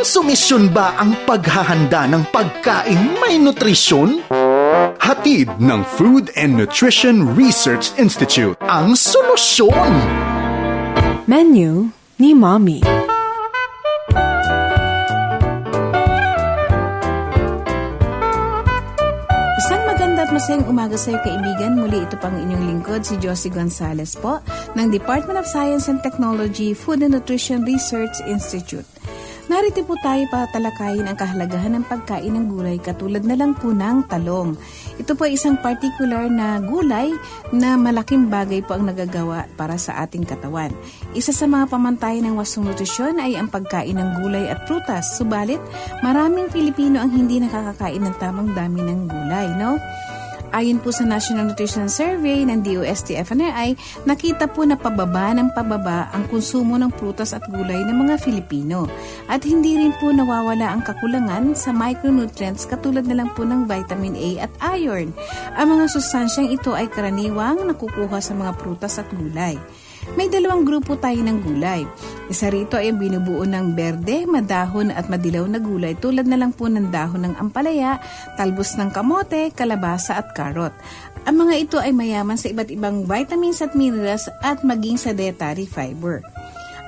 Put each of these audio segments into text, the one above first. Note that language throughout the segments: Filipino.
Konsumisyon ba ang paghahanda ng pagkain may nutrisyon? Hatid ng Food and Nutrition Research Institute ang solusyon. Menu ni Mommy. Isang maganda at masayang umaga sa iyo kaibigan. Muli ito pang inyong lingkod, si Josie Gonzalez po, ng Department of Science and Technology, Food and Nutrition Research Institute. Narito po tayo para talakayin ang kahalagahan ng pagkain ng gulay katulad na lang po ng talong. Ito po ay isang particular na gulay na malaking bagay po ang nagagawa para sa ating katawan. Isa sa mga pamantayan ng wasong nutrisyon ay ang pagkain ng gulay at prutas. Subalit, maraming Pilipino ang hindi nakakakain ng tamang dami ng gulay, no? Ayon po sa National Nutrition Survey ng DOST-FNRI, nakita po na pababa ng pababa ang konsumo ng prutas at gulay ng mga Filipino. At hindi rin po nawawala ang kakulangan sa micronutrients katulad na lang po ng vitamin A at iron. Ang mga sustansyang ito ay karaniwang nakukuha sa mga prutas at gulay. May dalawang grupo tayo ng gulay. Isa rito ay binubuo ng berde, madahon at madilaw na gulay tulad na lang po ng dahon ng ampalaya, talbos ng kamote, kalabasa at karot. Ang mga ito ay mayaman sa iba't ibang vitamins at minerals at maging sa dietary fiber.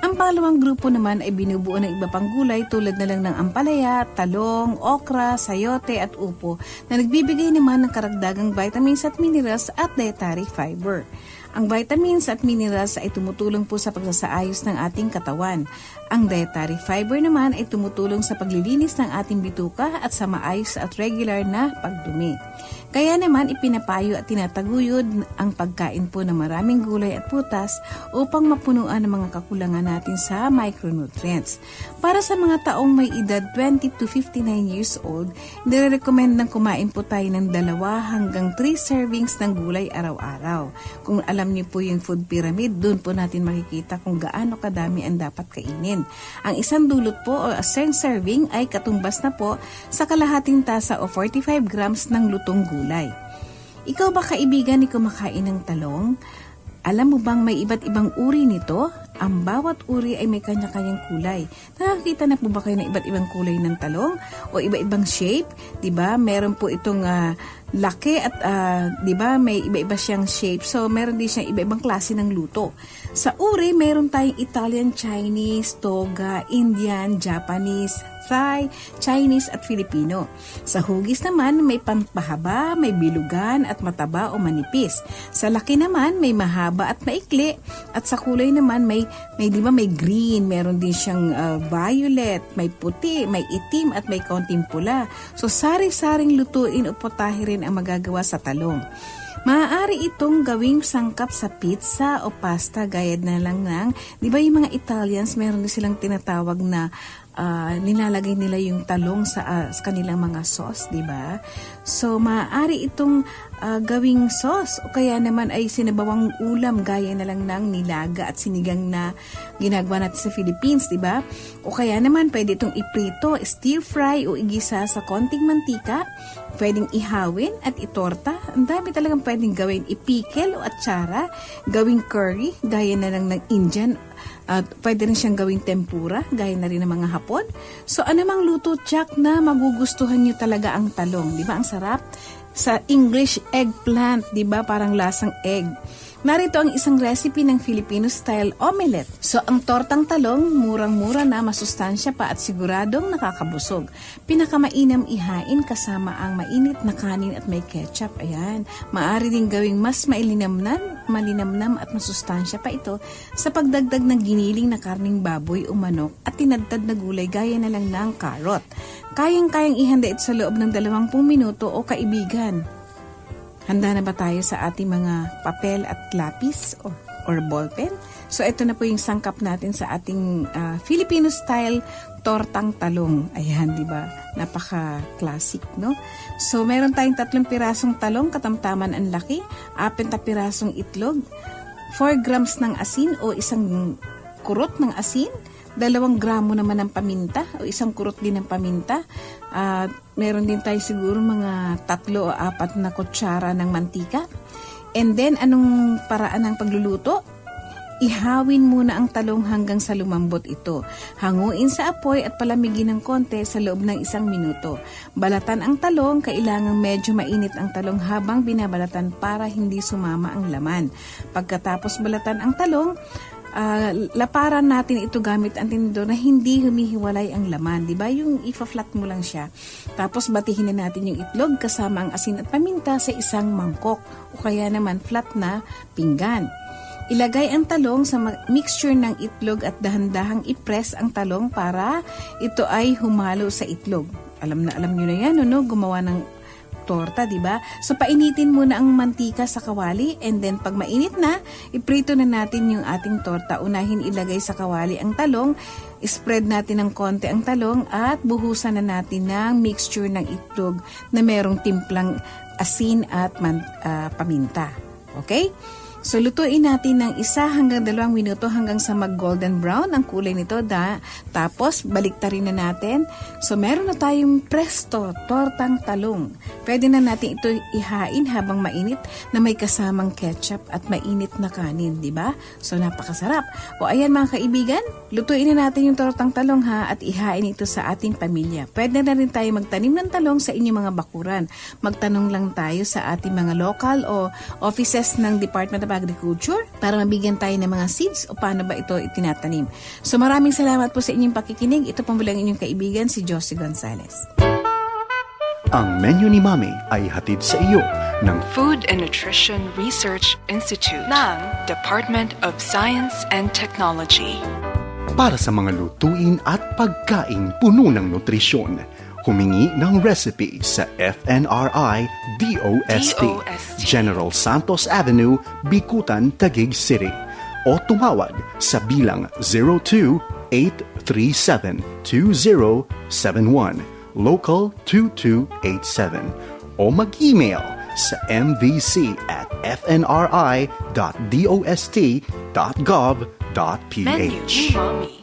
Ang pangalawang grupo naman ay binubuo ng iba pang gulay tulad na lang ng ampalaya, talong, okra, sayote at upo na nagbibigay naman ng karagdagang vitamins at minerals at dietary fiber. Ang vitamins at minerals ay tumutulong po sa pagsasaayos ng ating katawan. Ang dietary fiber naman ay tumutulong sa paglilinis ng ating bituka at sa maayos at regular na pagdumi. Kaya naman ipinapayo at tinataguyod ang pagkain po ng maraming gulay at putas upang mapunuan ang mga kakulangan natin sa micronutrients. Para sa mga taong may edad 20 to 59 years old, nire-recommend ng kumain po tayo ng dalawa hanggang 3 servings ng gulay araw-araw. Kung alam niyo po yung food pyramid, doon po natin makikita kung gaano kadami ang dapat kainin. Ang isang dulot po o isang serving ay katumbas na po sa kalahating tasa o 45 grams ng lutong gulay. Ikaw ba kaibigan ni kumakain ng talong? Alam mo bang may iba't ibang uri nito? Ang bawat uri ay may kanya-kanyang kulay. Nakakita na po ba kayo ng iba't ibang kulay ng talong? O iba-ibang shape? 'Di ba? Meron po itong ah, laki at ah, 'di ba may iba-iba siyang shape. So meron din siyang iba-ibang klase ng luto. Sa uri, meron tayong Italian, Chinese, Toga, Indian, Japanese, Thai, Chinese at Filipino. Sa hugis naman, may pampahaba, may bilugan at mataba o manipis. Sa laki naman, may mahaba at maikli. At sa kulay naman, may, may di ba, may green, meron din siyang ah, violet, may puti, may itim at may kaunting pula. So sari-saring lutuin o potahe rin ang magagawa sa talong. Maaari itong gawing sangkap sa pizza o pasta gaya na lang ng, di ba yung mga Italians, meron din silang tinatawag na ah, nilalagay nila yung talong sa, ah, sa kanilang mga sauce, di ba? So, maaari itong ah, gawing sauce o kaya naman ay sinabawang ulam gaya na lang ng nilaga at sinigang na ginagawa natin sa Philippines, di ba? O kaya naman pwede itong iprito, stir fry o igisa sa konting mantika, pwedeng ihawin at itorta. Ang dami talagang pwedeng gawin. Ipikil o atsara, gawing curry, gaya na lang ng Indian at pwede rin siyang gawing tempura, gaya na rin ng mga hapon. So, anumang luto, Jack, na magugustuhan nyo talaga ang talong. Di ba? Ang sarap. Sa English, eggplant. Di ba? Parang lasang egg. Narito ang isang recipe ng Filipino-style omelette. So, ang tortang talong, murang-mura na, masustansya pa at siguradong nakakabusog. Pinakamainam ihain kasama ang mainit na kanin at may ketchup. Ayan. Maari din gawing mas mailinamnan, malinamnam at masustansya pa ito sa pagdagdag ng giniling na karning baboy o manok at tinadtad na gulay gaya na lang ng karot. Kayang-kayang ihanda ito sa loob ng 20 minuto o kaibigan. Handa na ba tayo sa ating mga papel at lapis or, or ballpen? So ito na po yung sangkap natin sa ating ah, Filipino-style tortang talong. Ayan, di ba? Napaka-classic, no? So meron tayong tatlong pirasong talong, katamtaman ang laki, apat na pirasong itlog, 4 grams ng asin o isang kurot ng asin, dalawang gramo naman ng paminta o isang kurot din ng paminta. At meron din tayo siguro mga tatlo o apat na kutsara ng mantika. And then, anong paraan ng pagluluto? Ihawin muna ang talong hanggang sa lumambot ito. Hanguin sa apoy at palamigin ng konti sa loob ng isang minuto. Balatan ang talong, kailangang medyo mainit ang talong habang binabalatan para hindi sumama ang laman. Pagkatapos balatan ang talong, ah, laparan natin ito gamit ang tinidor na hindi humihiwalay ang laman. Di ba? Yung ifa-flat mo lang siya. Tapos batihin na natin yung itlog kasama ang asin at paminta sa isang mangkok o kaya naman flat na pinggan. Ilagay ang talong sa mixture ng itlog at dahan-dahang i-press ang talong para ito ay humalo sa itlog. Alam na alam nyo na yan, ano? Gumawa ng torta, di ba? So painitin muna ang mantika sa kawali and then pag mainit na, iprito na natin yung ating torta. Unahin ilagay sa kawali ang talong, spread natin ng konti ang talong at buhusan na natin ng mixture ng itlog na merong timplang asin at man- ah, paminta. Okay? So, lutuin natin ng isa hanggang dalawang minuto hanggang sa mag-golden brown ang kulay nito. Da, tapos, baliktarin na natin. So, meron na tayong presto, tortang talong. Pwede na natin ito ihain habang mainit na may kasamang ketchup at mainit na kanin, di ba? So, napakasarap. O, ayan mga kaibigan, lutuin na natin yung tortang talong ha at ihain ito sa ating pamilya. Pwede na rin tayo magtanim ng talong sa inyong mga bakuran. Magtanong lang tayo sa ating mga local o offices ng Department of Agriculture para mabigyan tayo ng mga seeds o paano ba ito itinatanim. So maraming salamat po sa inyong pakikinig. Ito po mula inyong kaibigan si Josie Gonzalez. Ang menu ni Mami ay hatid sa iyo ng Food and Nutrition Research Institute ng Department of Science and Technology. Para sa mga lutuin at pagkain puno ng nutrisyon. Humingi ng recipe sa FNRI DOST, DOST. General Santos Avenue, Bikutan, Taguig City. O tumawag sa bilang 02-837-2071, Local 2287. O mag-email sa mvc at fnri.dost.gov.ph. Menu ni Mommy.